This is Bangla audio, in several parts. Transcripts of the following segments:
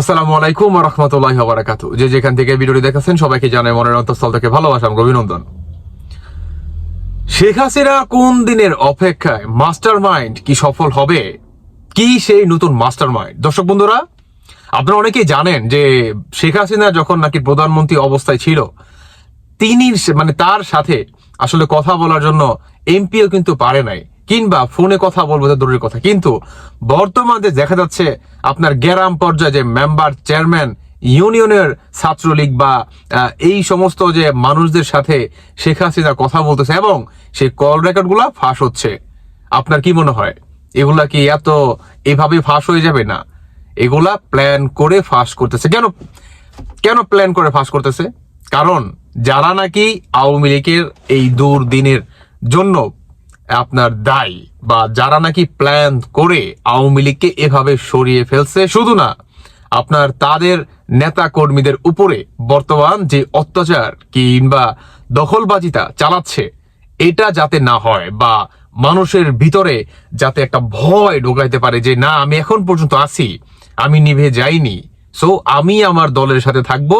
আসসালামু আলাইকুম রহমতুল্লাহ বারাকাতু যে যেখান থেকে ভিডিওটি দেখাচ্ছেন সবাইকে জানাই মনের অন্তঃস্থল থেকে ভালোবাসা এবং অভিনন্দন। শেখ হাসিনা কোন দিনের অপেক্ষায় মাস্টার মাইন্ড কি সফল হবে? কি সেই নতুন মাস্টার মাইন্ড দর্শক বন্ধুরা, আপনারা অনেকেই জানেন যে শেখ হাসিনা যখন নাকি প্রধানমন্ত্রী অবস্থায় ছিল, তিনি মানে তার সাথে আসলে কথা বলার জন্য এমপিও কিন্তু পারে নাই। কিংবা ফোনে কথা বলব তো দূরের কথা। কিন্তু বর্তমানে দেখা যাচ্ছে, আপনার গ্রাম পর্যায়ে যে মেম্বার চেয়ারম্যান ইউনিয়নের ছাত্রলীগ বা এই সমস্ত যে মানুষদের সাথে শেখ হাসিনা কথা বলতেছে এবং সেই কল রেকর্ডগুলা ফাঁস হচ্ছে। আপনার কি মনে হয়? এগুলা কি এত এভাবে ফাঁস হয়ে যাবে না? এগুলা প্ল্যান করে ফাঁস করতেছে। কেন কেন প্ল্যান করে ফাঁস করতেছে? কারণ যারা নাকি আওয়ামী লীগের এই দুর্দিনের জন্য আপনার দায়ী বা যারা নাকি প্ল্যান করে আওয়ামী লীগকে এভাবে সরিয়ে ফেলছে, শুধু না, আপনার তাদের নেতা কর্মীদের উপরে বর্তমান যে অত্যাচার কিংবা দখলবাজিতা চালাচ্ছে, এটা যাতে না হয় বা মানুষের ভিতরে যাতে একটা ভয় ঢোকাইতে পারে যে, না, আমি এখন পর্যন্ত আছি, আমি নিভে যাইনি। সো আমি আমার দলের সাথে থাকব,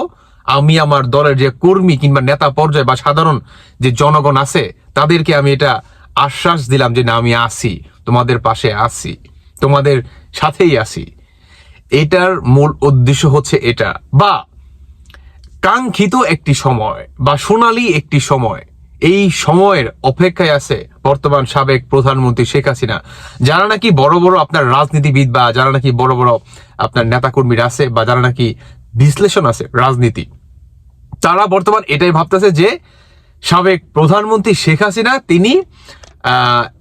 আমি আমার দলের যে কর্মী কিংবা নেতা পর্যায়ে বা সাধারণ যে জনগণ আছে, তাদেরকে আমি এটা আশ্বাস দিলাম যে, না, আমি আসি। তোমাদের পাশে আসি। তোমাদের সাথেই আসি। এটার মূল উদ্দেশ্য হচ্ছে এটা। বা, কাঙ্ক্ষিত একটি সময় বা সোনালী একটি সময়। এই সময়ের অপেক্ষায় আছে বর্তমান সাবেক প্রধানমন্ত্রী শেখ হাসিনা। যারা নাকি বড় বড় আপনার রাজনীতিবিদ বা যারা নাকি বড় বড় আপনার নেতাকর্মীরা আছে বা যারা নাকি বিশ্লেষণ আছে রাজনীতি, তারা বর্তমান এটাই ভাবতেছে যে, সাবেক প্রধানমন্ত্রী শেখ হাসিনা, তিনি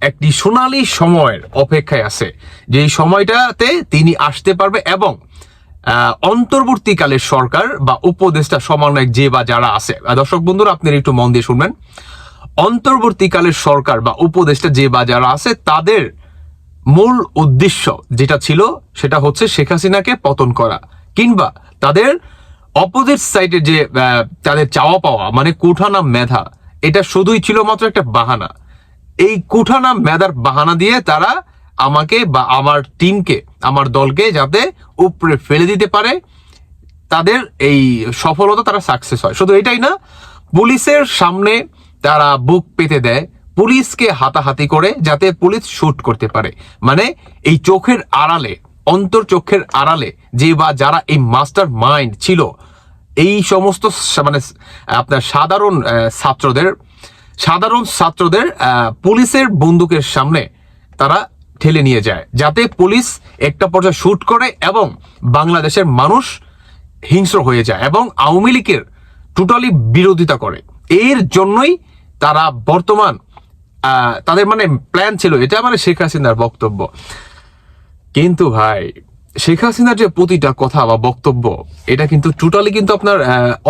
একটি সোনালী সময়ের অপেক্ষায় আছে। যে সময়টাতে তিনি আসতে পারবে এবং অন্তর্বর্তীকালের সরকার বা উপদেষ্টা সমন্বয়ক যে বা যারা আছে দর্শক বন্ধুরা, আপনারা একটু মন দিয়ে শুনবেন। অন্তর্বর্তীকালের সরকার বা উপদেষ্টা যে বা যারা আছে, তাদের মূল উদ্দেশ্য যেটা ছিল, সেটা হচ্ছে শেখ হাসিনাকে পতন করা কিংবা তাদের অপোজিট সাইডে যে তাদের চাওয়া পাওয়া মানে কুঠানা মেধা, এটা শুধুই ছিল মাত্র একটা বাহানা। এই কুঠানা মেদার বাহানা দিয়ে তারা আমাকে বা আমার টিমকে, আমার দলকে যাতে উপরে ফেলে দিতে পারে, তাদের এই সফলতা তারা সাকসেস হয়। শুধু এটাই না, পুলিশের সামনে তারা বুক পেতে দেয়, পুলিশকে হাতাহাতি করে যাতে পুলিশ শুট করতে পারে। মানে এই চোখের আড়ালে, অন্তর চোখের আড়ালে যে বা যারা এই মাস্টার মাইন্ড ছিল, এই সমস্ত মানে আপনার সাধারণ ছাত্রদের সাধারণ ছাত্রদের পুলিশের বন্দুকের সামনে তারা ঠেলে নিয়ে যায়, যাতে পুলিশ একটা পর্যায়ে শুট করে এবং বাংলাদেশের মানুষ হিংস্র হয়ে যায় এবং আওয়ামী লীগের টোটালি বিরোধিতা করে। এর জন্যই তারা বর্তমান তাদের মানে প্ল্যান ছিল, এটা মানে শেখ হাসিনার বক্তব্য। কিন্তু ভাই, শেখ হাসিনার যে প্রতিটা কথা বা বক্তব্য, এটা কিন্তু টোটালি কিন্তু আপনার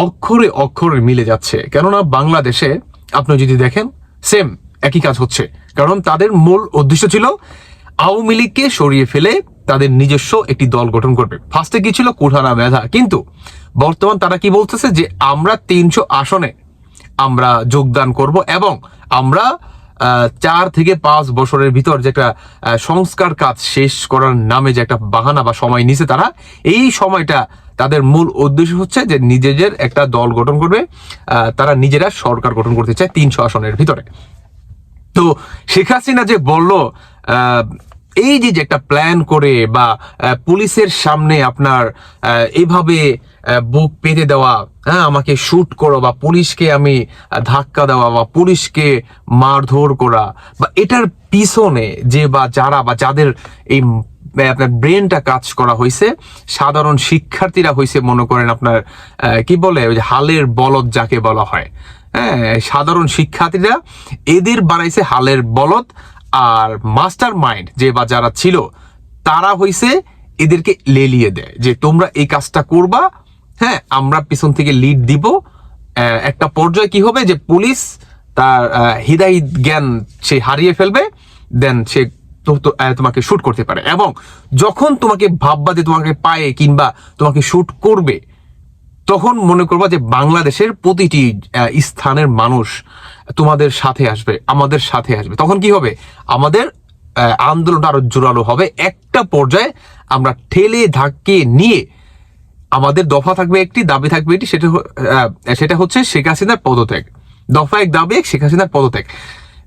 অক্ষরে অক্ষরে মিলে যাচ্ছে। কেননা বাংলাদেশে আপনি যদি দেখেন সেম একই কাজ হচ্ছে। কারণ তাদের মূল উদ্দেশ্য ছিল আওয়ামী লীগকে সরিয়ে ফেলে তাদের নিজস্ব একটি দল গঠন করবে। ফার্স্টে কি ছিল? কুঠানা মেধা। কিন্তু বর্তমান তারা কি বলতেছে? যে আমরা তিনশো আসনে আমরা যোগদান করব এবং আমরা চার থেকে পাঁচ বছরের ভিতর যে একটা সংস্কার কাজ শেষ করার নামে যে একটা বাহানা বা সময় নিছে তারা এই সময়টা তাদের মূল উদ্দেশ্য হচ্ছে যে নিজেদের একটা দল গঠন করবে তারা নিজেরা সরকার গঠন করতে চায় তিনশো আসনের ভিতরে। তো শেখ হাসিনা যে বলল এই যে একটা প্ল্যান করে বা পুলিশের সামনে আপনার আহ, বুক পেতে দেওয়া হ্যাঁ আমাকে শ্যুট করো বা পুলিশকে আমি ধাক্কা দেওয়া বা পুলিশকে মারধর করা বা এটার পিছনে যে বা যারা বা যাদের এই আপনার ব্রেনটা কাজ করা হয়েছে সাধারণ শিক্ষার্থীরা হয়েছে মনে করেন আপনার কি বলে, ওই যে হালের বলদ যাকে বলা হয়। হ্যাঁ সাধারণ শিক্ষার্থীরা এদের বানাইছে হালের বলদ আর মাস্টার মাইন্ড যে বা যারা ছিল, তারা হইছে এদেরকে লেলিয়ে দেয় যে তোমরা এই কাজটা করবা হ্যাঁ আমরা পিছন থেকে লিড দিব। একটা পর্যায়ে কি হবে? যে পুলিশ তার হৃদয় জ্ঞান সে হারিয়ে ফেলবে দেন সে তোমাকে শুট করতে পারে। এবং যখন তোমাকে ভাববা যে তোমাকে পায়ে কিংবা তোমাকে শুট করবে, তখন মনে করবা যে বাংলাদেশের প্রতিটি স্থানের মানুষ তোমাদের সাথে আসবে, আমাদের সাথে আসবে। তখন কি হবে? আমাদের আন্দোলনটা আরও জোরালো হবে। একটা পর্যায়ে আমরা ঠেলে ধাক্কে নিয়ে আমাদের দফা থাকবে একটি, দাবি থাকবে একটি সেটা সেটা হচ্ছে শেখ হাসিনার পদত্যাগ। দফা এক, দাবি এক, শেখ হাসিনার পদত্যাগ।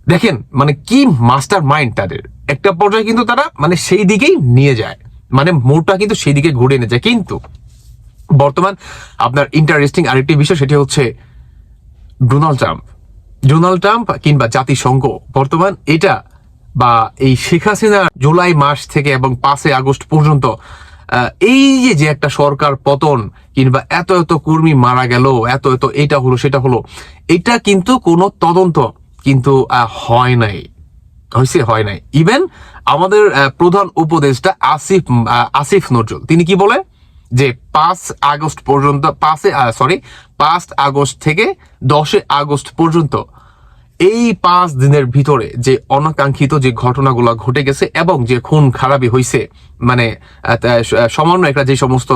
দেখেন মানে কি মাস্টার মাইন্ড তাদের। একটা পর্যায়ে কিন্তু তারা মানে সেই দিকেই নিয়ে যায়। মানে মোড়টা কিন্তু সেই দিকে ঘুরে নিয়ে যায়। কিন্তু বর্তমান আপনার ইন্টারেস্টিং আরেকটি বিষয়, সেটি হচ্ছে ডোনাল্ড ট্রাম্প। ডোনাল্ড ট্রাম্প কিংবা জাতিসংঘ, বর্তমান এটা বা এই শেখ হাসিনা জুলাই মাস থেকে এবং পাঁচই আগস্ট পর্যন্ত এই যে যে একটা সরকার পতন কিংবা এত এত কর্মী মারা গেল, এত এত এটা হলো, সেটা হলো, এটা কিন্তু কোনো তদন্ত কিন্তু হয় নাই। হয়েছে, হয় নাই। ইভেন আমাদের প্রধান উপদেষ্টা আসিফ আসিফ নজরুল, তিনি কি বলে? যে পাঁচ আগস্ট পর্যন্ত, পাঁচে সরি পাঁচ আগস্ট থেকে দশে আগস্ট পর্যন্ত এই পাঁচ দিনের ভিতরে যে অনাকাঙ্ক্ষিত যে ঘটনাগুলো ঘটে গেছে এবং যে খুন খারাপি হয়েছে মানে আহ, সমন্বয়করা যে সমস্ত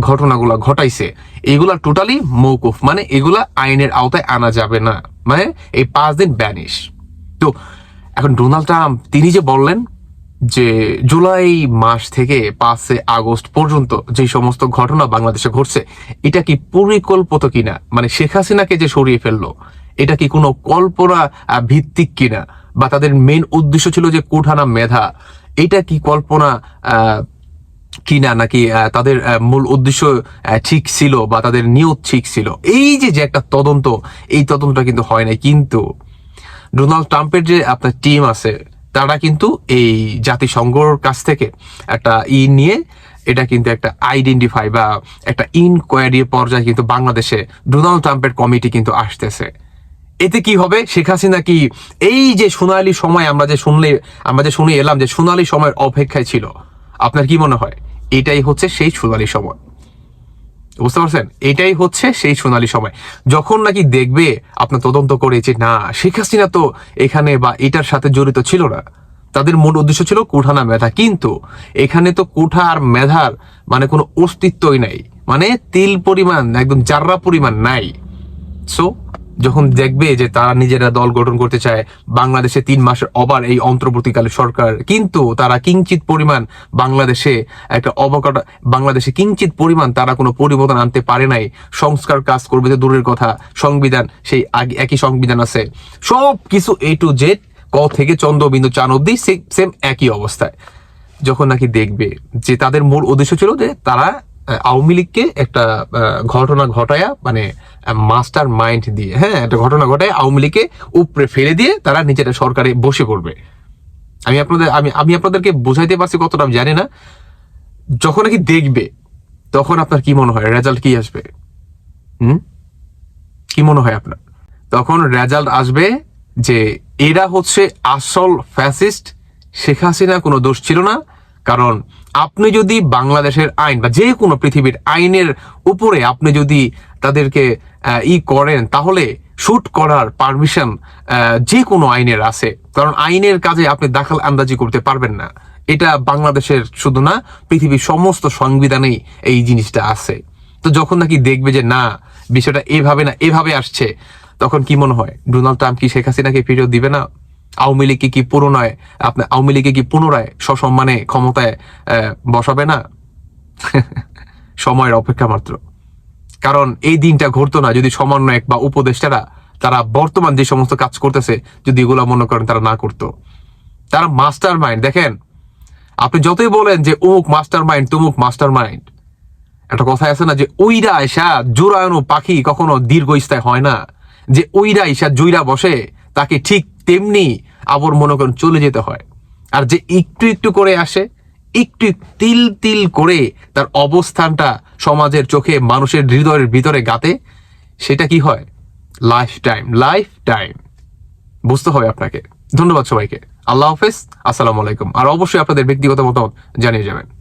ঘটনাগুলো ঘটাইছে এগুলা টোটালি মৌকুফ মানে এগুলা আইনের আওতায় আনা যাবে না। মানে এই পাঁচ দিন ব্যানিশ তো এখন ডোনাল্ড ট্রাম্প তিনি যে বললেন যে জুলাই মাস থেকে পাঁচে আগস্ট পর্যন্ত যে সমস্ত ঘটনা বাংলাদেশে ঘটছে এটা কি পরিকল্পিত কিনা? মানে শেখ হাসিনাকে যে সরিয়ে ফেলল এটা কি কোনো কল্পনা ভিত্তিক কিনা? বা তাদের মেন উদ্দেশ্য ছিল যে কোঠানা মেধা। এটা কি কল্পনা কিনা? নাকি তাদের মূল উদ্দেশ্য ঠিক ছিল বা তাদের নিয়ত ঠিক ছিল? এই যে যে একটা তদন্ত, এই তদন্তটা কিন্তু হয় নাই। কিন্তু ডোনাল্ড ট্রাম্পের যে আপনার টিম আছে, তারা কিন্তু এই জাতিসংঘর কাছ থেকে একটা ই নিয়ে এটা কিন্তু একটা আইডেন্টিফাই বা একটা ইনকোয়ারি পর্যায়ে কিন্তু বাংলাদেশে ডোনাল্ড ট্রাম্পের কমিটি কিন্তু আসতেছে। এতে কি হবে? শেখ হাসিনা কি এই যে সোনালী সময় আমরা যে শুনলে, আমরা যে শুনে এলাম যে সোনালী সময়ের অপেক্ষায় ছিল, আপনার কি মনে হয়? এটাই হচ্ছে সেই সোনালী সময়। বুঝতে পারছেন? এটাই হচ্ছে সেই সোনালী সময়। যখন নাকি দেখবে, আপনার তদন্ত করে যে না, শেখ হাসিনা তো এখানে বা এটার সাথে জড়িত ছিল না। তাদের মূল উদ্দেশ্য ছিল কোঠা না মেধা। কিন্তু এখানে তো কুঠা আর মেধার মানে কোনো অস্তিত্বই নাই। মানে তিল পরিমাণ, একদম জাররা পরিমাণ নাই। সো যখন দেখবে যে তারা নিজেরা দল গঠন করতে চায়, বাংলাদেশে তিন মাসের অবার এই অন্তর্বর্তীকালে সরকার, কিন্তু তারা কিঞ্চিত পরিমাণ বাংলাদেশে একটা অবকাঠ বাংলাদেশে কিঞ্চিত পরিমাণ তারা কোনো পরিবর্তন আনতে পারে নাই। সংস্কার কাজ করবে তো দূরের কথা, সংবিধান, সেই আগে একই সংবিধান আছে। সব কিছু এ টু জেড ক থেকে চন্দ্রবিন্দু চান অব্দি সেম একই অবস্থায়। যখন নাকি দেখবে যে তাদের মূল উদ্দেশ্য ছিল যে তারা আওয়ামী লীগকে একটা ঘটনা ঘটায়া মানে মাস্টার মাইন্ড দিয়ে হ্যাঁ একটা ঘটনা ঘটায় আওয়ামী লীগকে উপরে ফেলে দিয়ে তারা নিজেরা সরকারে বসে পড়বে। আমি আপনাদের, আমি আমি আপনাদেরকে বোঝাইতে পারছি কতটা, আমি জানি না। যখন নাকি দেখবে, তখন আপনার কি মনে হয়? রেজাল্ট কি আসবে? হুম? কি মনে হয় আপনার? তখন রেজাল্ট আসবে যে, এরা হচ্ছে আসল ফ্যাসিস্ট শেখ হাসিনা কোনো দোষ ছিল না। কারণ আপনি যদি বাংলাদেশের আইন বা যে কোনো পৃথিবীর আইনের উপরে আপনি যদি তাদেরকে ই করেন, তাহলে শুট করার পারমিশন যে কোনো আইনের আছে। কারণ আইনের কাজে আপনি দাখাল আন্দাজি করতে পারবেন না। এটা বাংলাদেশের শুধু না, পৃথিবীর সমস্ত সংবিধানেই এই জিনিসটা আছে। তো যখন নাকি দেখবে যে, না, বিষয়টা এভাবে না, এভাবে আসছে, তখন কি মনে হয়, ডোনাল্ড ট্রাম্প কি শেখ হাসিনাকে ফিরিয়ে দিবে না? আওয়ামী লীগকে কি পুনরায় আপনার আওয়ামী লীগকে কি পুনরায় সসম্মানে ক্ষমতায় বসাবে না? সময়ের অপেক্ষা মাত্র। কারণ এই দিনটা ঘটতো না যদি সমন্বয়ক বা উপদেষ্টারা, তারা বর্তমান যে সমস্ত কাজ করতেছে, যদি এগুলো মনে করেন তারা না করতো। তারা মাস্টার মাইন্ড দেখেন, আপনি যতই বলেন যে অমুক মাস্টার মাইন্ড তুমুক মাস্টার মাইন্ড একটা কথা আছে না যে ওইরা এসা জোরায়নো পাখি কখনো দীর্ঘস্থায়ী হয় না। যে ওইরা এসা জুইরা বসে তাকে ঠিক তেমনি আবার মনে করেন চলে যেতে হয়। আর যে একটু একটু করে আসে, একটু তিল তিল করে তার অবস্থানটা সমাজের চোখে মানুষের হৃদয়ের ভিতরে গাতে সেটা কি হয়? লাইফ টাইম লাইফ টাইম বুঝতে হবে আপনাকে। ধন্যবাদ সবাইকে। আল্লাহ হাফেজ, আসসালামু আলাইকুম। আর অবশ্যই আপনাদের ব্যক্তিগত মতামত জানিয়ে যাবেন।